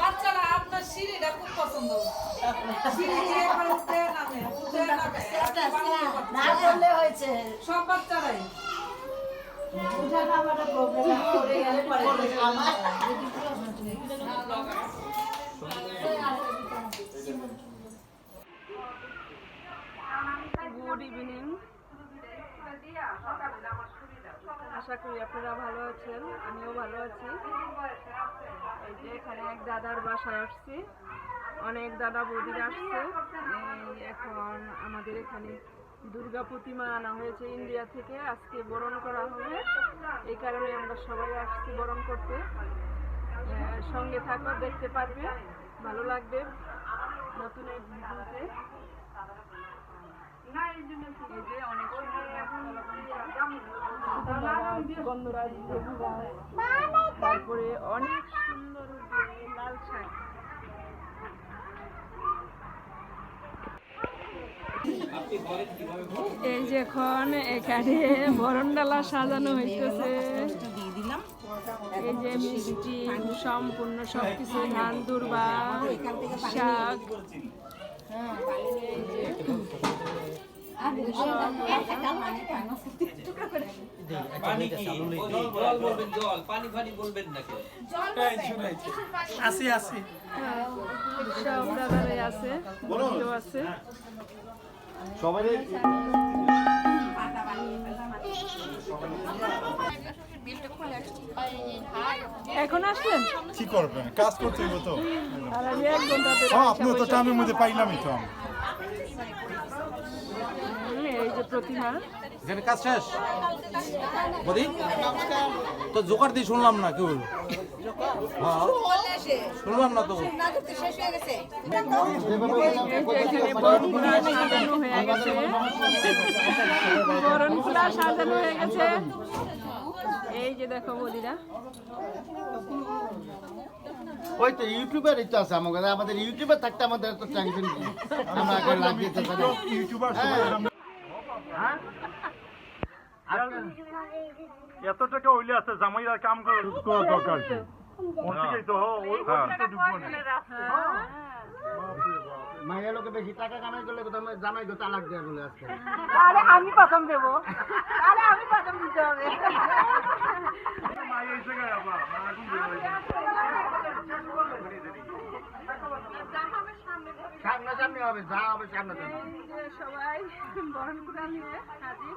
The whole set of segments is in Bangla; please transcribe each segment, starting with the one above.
বাচ্চারা আপনার সিঁড়িটা খুব পছন্দ। না করলে হয়েছে। সব বাচ্চারাই। উঠা নামাটা প্রবলেম করে গেলে পরে আমার গুড ইভিনিং আশা করি আপনারা ভালো আছেন আমিও ভালো আছি। এখানে এক দাদার বাসায় আসছি। অনেক দাদা বৌদিরা আসছে। এখন আমাদের এখানে দুর্গা প্রতিমা আনা হয়েছে ইন্ডিয়া থেকে। আজকে বরণ করা হবে। এই কারণে আমরা সবাই আসছি বরণ করতে। সঙ্গে থাকো দেখতে পারবে। ভালো লাগবে নতুন ভিডিওতে। এই গাছ, তারপরে অনেক সুন্দর যে লাল শাক এই যে এখন এখানে বরণডালা সাজানো হইতেছে। এই যে মিষ্টি সম্পূর্ণ সবকিছু ধান দুর্বা শাক। পানি কি জল বলবেন জল পানি ফানি বলবেন না কেউ আসি আসি সব দাদারাই আছে কেউ এখন আসলেন? কি করবেন? কাজ করতে হইব তো। হ্যাঁ আপনি তো টাইমের মধ্যে পাইলামই তো। এই যে প্রতিমা। এখানে কাজ শেষ? বদি? তো জোকার দিয়ে শুনলাম না কেউ। হ্যাঁ। শুনলাম না তো। এই যে সাজানো হয়ে গেছে বরণখোলা সাজানো হয়ে গেছে এই যে দেখো বদিরা ওই তো ইউটিউবের তো আছে আমাদের। আমাদের ইউটিউবে থাকতে আমাদের তো টেনশন আমরা আগে লাগিয়ে ইউটিউবার এত টাকা হইলে আছে জামাইরা কাম করে করা দরকার কি? ওর থেকেই তো হ, ওই ওর তো ঢুকবো না। মায়ের লোকে বেশি টাকা কামাই করলে তো জামাই গো তালাক দেয় বলে আজকে। আরে আমি প্রথম দেবো। আরে আমি প্রথম দিতে হবে। মা এই জায়গায় আবার, মা এখন বের হয়ে যাবে। সামনে সামনে হবে যা হবে সামনে সামনে এই যে নিয়ে হাজির।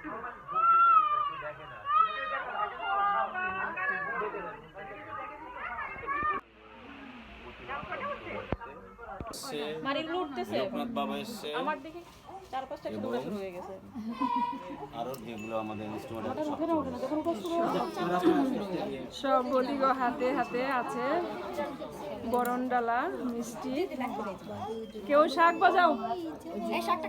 করতেছে দেখো দেখো এইদিকে দেখো উদ্বোধনী দেওয়া হইতেছে। লোকনাথ বাবা এসছে। আমার দিকে চার পাঁচটা এবং শুরু হয়ে গেছে। আরও যেগুলো আমাদের ইনস্ট্রুমেন্ট সব বলিগ হাতে হাতে আছে। বরণ ডালা মিষ্টি। কেউ শাক বাজাও? কে শাক?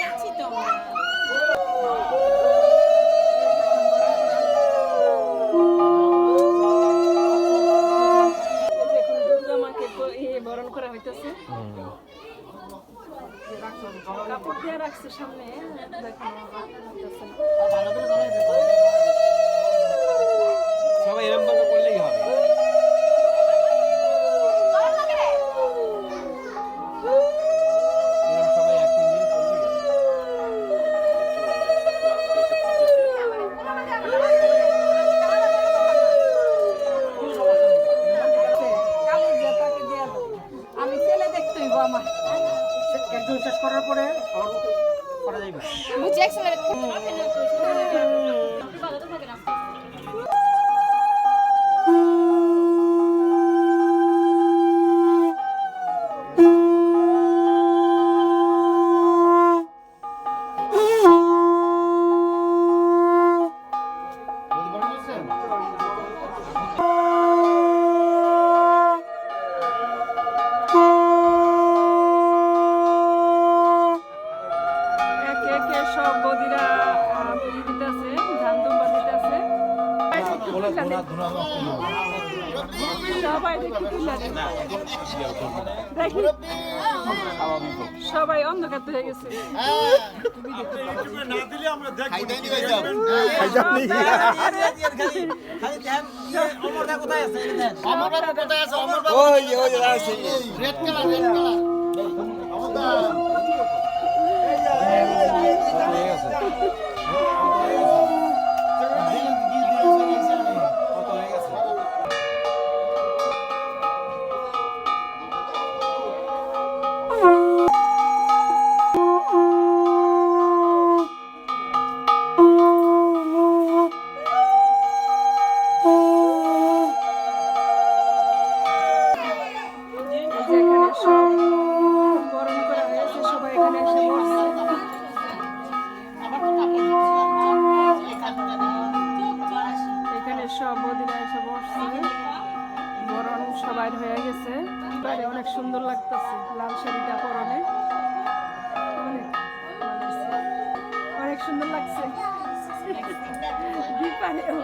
যাচ্ছি তো বরণ করা হইতেছে কাপড় সামনে সবাই এরকম একজন শেষ করার পরে আবার করা যাইবে। সবাই অন্ধকার হয়ে গেছে। ওই ওই আছে। রেড কালার রেড কালার সব বরণ সবাই হয়ে গেছে। বাড়ি অনেক সুন্দর লাগতেছে লাল শাড়িটা পরনে। অনেক সুন্দর লাগছে। দীপারেও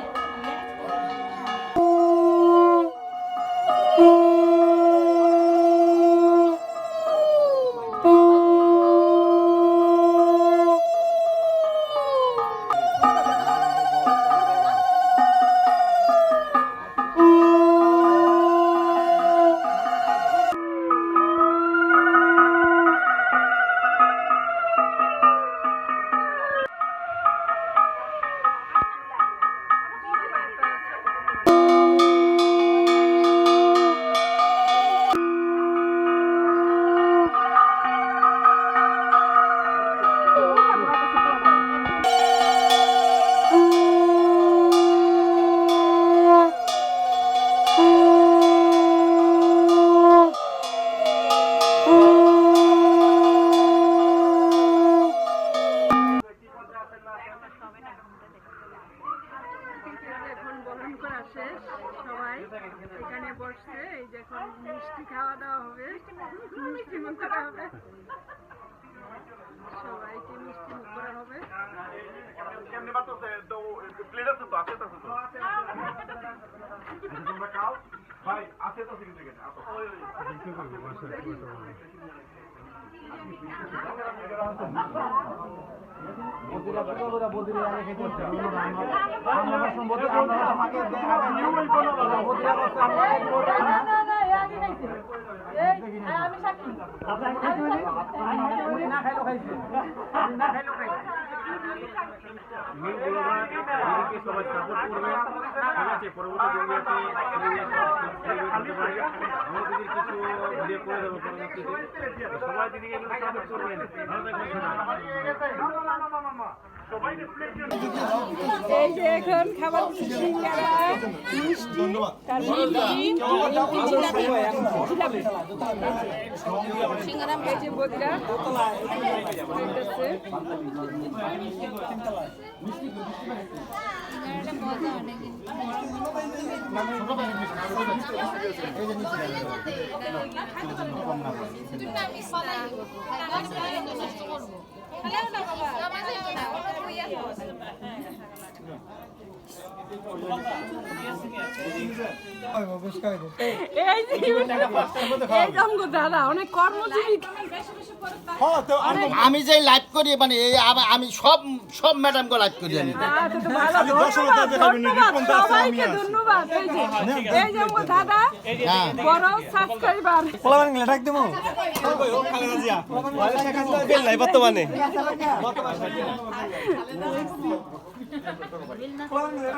আছে তো আছে তো তোমরা খাও ভাই আছে তো কিন্তু ওই তাই না মানে খাইলো খাইছে না খাইলো খাইছে সবাই সাপোর্ট করবে ঠিক আছে পরবর্তী কিছু ভালো থাকবেন সবাইকে প্লেট এই যে এখন খাবার সিঙ্গারা মিষ্টি তারপর জিলাপি। এই যে বদিরা। করব এই যে এই জমগো দাদা অনেক কর্মজীবী আমি। যে লাইভ করি মানে এই আমি সব সব ম্যাডামকে লাইভ করি আমি আচ্ছা,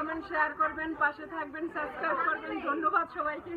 কমেন্ট শেয়ার করবেন পাশে থাকবেন সাবস্ক্রাইব করবেন। ধন্যবাদ সবাইকে।